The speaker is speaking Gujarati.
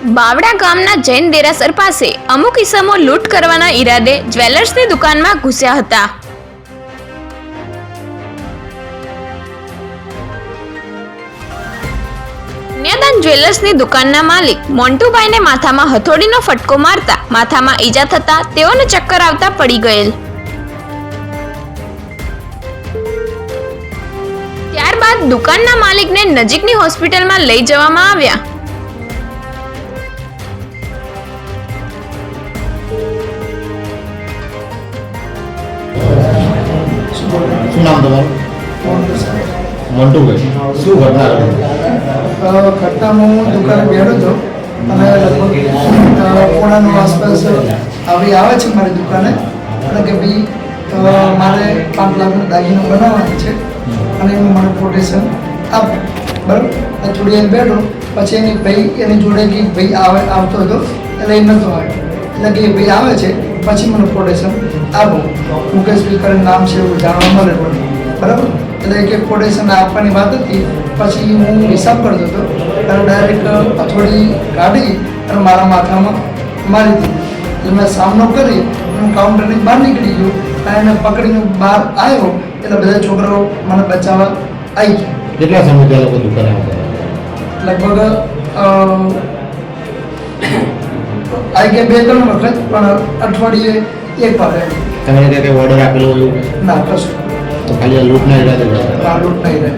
બાવડા ગામના જૈન દેરાસર પાસે અમુક ઇસમો લૂંટ કરવાના ઈરાદે જ્વેલર્સની દુકાનમાં ઘૂસ્યા હતા. કન્યાદાન જ્વેલર્સની દુકાનના માલિક મોન્ટુભાઈને માથામાં હથોડીનો ફટકો મારતા માથામાં ઈજા થતા તેઓને ચક્કર આવતા પડી ગયેલ. ત્યારબાદ દુકાનના માલિકને નજીકની હોસ્પિટલમાં લઈ જવામાં આવ્યા. શું નામ તમારું? મંટુભાઈ શું ઘટના ઘટનામાં હું દુકાને બેઠો હતો અને લગભગ અ, પોણા નવ આસપાસ આવી આવે છે મારી દુકાને. અને કે ભાઈ મારે પાંચ લાખનો દાગીનો બનાવવાનો છે. અને એનું મને કોટેશન આપ. બરાબર? થોડી વાર બેઠો. પછી એની ભાઈ એની જોડે કે ભાઈ આવે આવતો હતો. એટલે એ નહોતો આવ્યો. એટલે કે ભાઈ આવે છે. પછી મને કોટેશન આપો મુકેશ કરીને નામ છે એવું જાણવા મળે પણ બરાબર? એટલે એક એક કોટેશન આપવાની વાત હતી. પછી હું હિસાબ કરતો હતો. અને ડાયરેક્ટ હથોડી કાઢી અને મારા માથામાં મારી દીધી. એટલે મેં સામનો કરી હું કાઉન્ટરની બહાર નીકળી ગયો. અને એને પકડીને બહાર આવ્યો. એટલે બધા છોકરાઓ મને બચાવવા આવી ગયા. કેટલા સમય લોકો દુકાને લગભગ અ, કે બે ત્રણ વખત પણ અઠવાડિયે એક વાર તમે કઈ ઓર્ડર આપેલો એવું ના કશું. તો ખાલી લૂંટના ઈરાદે આ લૂંટ નહીં રહે